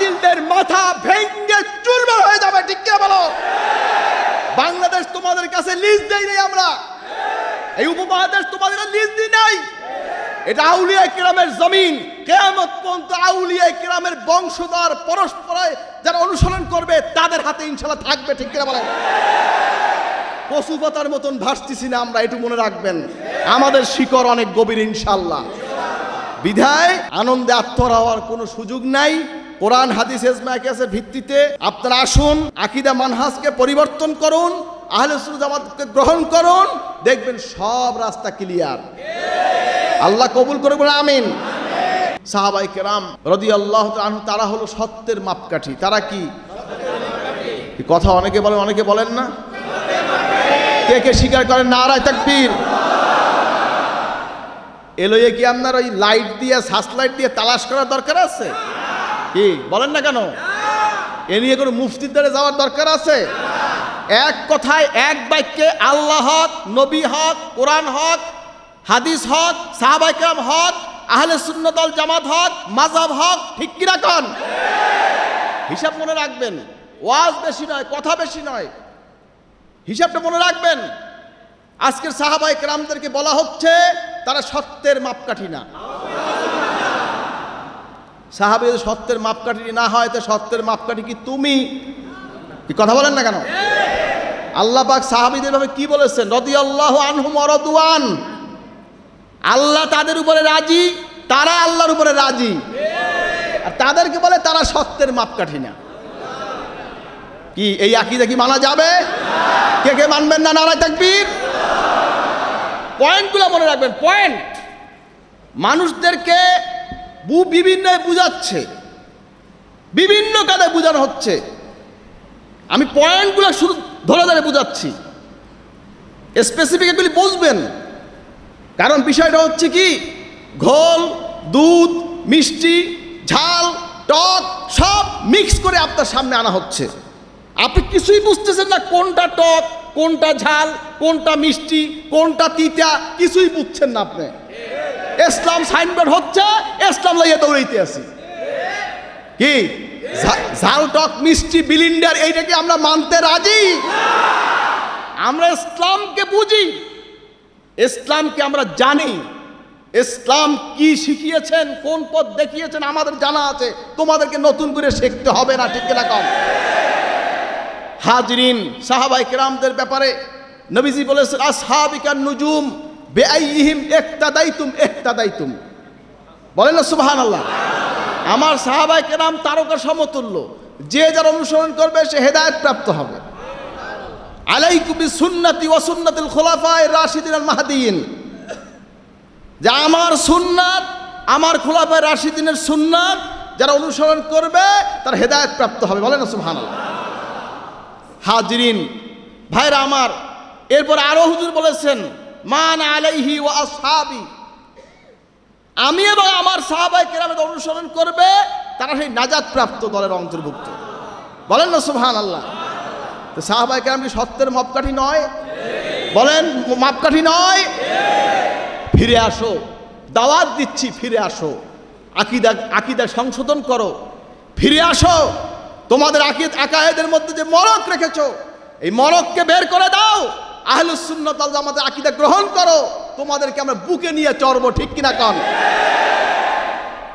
বাতিলদের মাথা ভেঙ্গে চুরমার হয়ে যাবে, ঠিক কিনা বলো? বাংলাদেশ তোমাদের কাছে লিজ দেই নাই আমরা। এই উপমহাদেশ তোমাদের লিজ দিই নাই। এটা আউলিয়া কিরামের জমিন। কেয়ামত পর্যন্ত আউলিয়া কিরামের বংশধর পরস্পরে যারা অনুসরণ করবে, তাদের হাতে ইনশাল্লাহ থাকবে, ঠিক কিনা বলেন পশু পাতার মতন ভাসতেছি না আমরা একটু মনে রাখবেন। আমাদের শিকড় অনেক গভীর ইনশাল্লাহ। বিধায় আনন্দে আত্মরা হওয়ার কোনো সুযোগ নাই। কোরআন, হাদিস এসমাকেসের ভিত্তিতে আপনারা আসুন, আকিদা, মানহাজকে পরিবর্তন করুন, আহলে জামাতকে গ্রহণ করুন, দেখবেন সব রাস্তা ক্লিয়ার আল্লাহ কবুল করে বলে আমিন। সাহাবাই কেরাম রদি আল্লাহ তারা হলো সত্যের মাপকাঠি। তারা কি? কথা অনেকে বলেন অনেকে বলেন না। কে কে স্বীকার করেন? নারায় তাকবীর। এলোয়ে কি আপনার ওই লাইট দিয়ে সাস লাইট দিয়ে তালাশ করার দরকার আছে? কি? বলেন না কেন? এ নিয়ে কোনো মুফতির দ্বারে যাওয়ার দরকার আছে? এক কথায় এক বাক্যে আল্লাহ হক, নবী হক, কোরআন হক, হাদিস হক সাহাবাইকাম হক, আহলে সুন্নতল জামাত হক মাজাব হক, ঠিক কিনা কন? হিসাব মনে রাখবেন। ওয়াজ বেশি নয়, কথা বেশি নয়। হিসাবটা মনে রাখবেন। আজকের সাহাবাই কেরামদেরকে বলা হচ্ছে, তারা সত্যের মাপকাঠি না। সাহাবে যদি সত্যের মাপকাঠি না হয়, তো সত্যের মাপকাঠি কি তুমি? কথা বলেন না কেন? আল্লাহ পাক সাহাবিদের ভাবে কি বলেছেন? রদি আল্লাহ আনহুম অরদুয়ান আল্লাহ তাদের উপরে রাজি, তারা আল্লাহর উপরে রাজি। আর তাদেরকে বলে তারা সত্যের মাপকাঠি না। কি, এই আকিদা কি মানা যাবে? কে কে মানবেন না নারায় তাকবীর? পয়েন্টগুলো মনে রাখবেন, পয়েন্ট। মানুষদেরকে বিভিন্ন বুঝাচ্ছে। বিভিন্ন কাজে বোঝানো হচ্ছে। আমি পয়েন্টগুলো শুধু ধরে ধরে বুঝাচ্ছি। স্পেসিফিক এগুলি বুঝবেন। কারণ বিষয়টা হচ্ছে কি? ঘোল, দুধ, মিষ্টি, ঝাল, টক সব মিক্স করে আপনার সামনে আনা হচ্ছে। আপনি কিছুই বুঝতেছেন না কোনটা টক, কোনটা ঝাল, কোনটা মিষ্টি, কোনটা তিতা, কিছুই বুঝছেন না আপনি। ইসলাম সাইনবোর্ড হচ্ছে ইসলাম লাইয়া দৌড়াইতে আছি। কি? ঝাল টক, মিষ্টি বিলিন্ডার এইটাকে আমরা মানতে রাজি? আমরা ইসলামকে বুঝি। ইসলামকে আমরা জানি। ইসলাম কি শিখিয়েছেন, কোন পথ দেখিয়েছেন, আমাদের জানা আছে। তোমাদেরকে নতুন করে শিখতে হবে না, ঠিক কিনা কম? হাজরিন সাহাবাই কেরামদের ব্যাপারে নবীজি বলেছেন আসহাবিকার নুজুম বেআইহিম একতাদাইতুম একতাদাইতুম বলেন না সুবহান আল্লাহ আমার সাহাবাই কেরাম তারকা সমতুল্য। যে যার অনুসরণ করবে, সে হেদায়ত প্রাপ্ত হবে। আলাইকুবি সুন্নাতি ওয়া সুন্নাতুল খোলাফায়ে রাশিদিন আল মাহদিন যে আমার সুন্নাত, আমার খোলাফায়ে রাশিদিনের সুন্নাত, যারা অনুসরণ করবে, তার হেদায়েত প্রাপ্ত হবে। বলেন না, সুবহানাল্লাহ। হাজরিন, ভাইরা আমার, এরপর আরও হুজুর বলেছেন, মান আলাইহি ওয়া আসহাবি আমি এবং আমার সাহাবাই কেরামের অনুসরণ করবে, তারা সেই নাজাত প্রাপ্ত দলের অন্তর্ভুক্ত। বলেন না সুবহান আল্লাহ তো সাহাবাই কেরাম কি সত্যের মাপকাঠি নয়? বলেন, মাপকাঠি নয়? ফিরে আসো, দাওয়াত দিচ্ছি, ফিরে আসো। আকিদা আকিদা সংশোধন করো। ফিরে আসো, তোমাদের আকিদ, আকায়েদের মধ্যে যে মরক রেখেছো, এই মরককে বের করে দাও। আহলুস সুন্নাত ওয়াল জামাতের আকিদা গ্রহণ করো। তোমাদেরকে আমরা বুকে নিয়ে চড়বো ঠিক কিনা কন?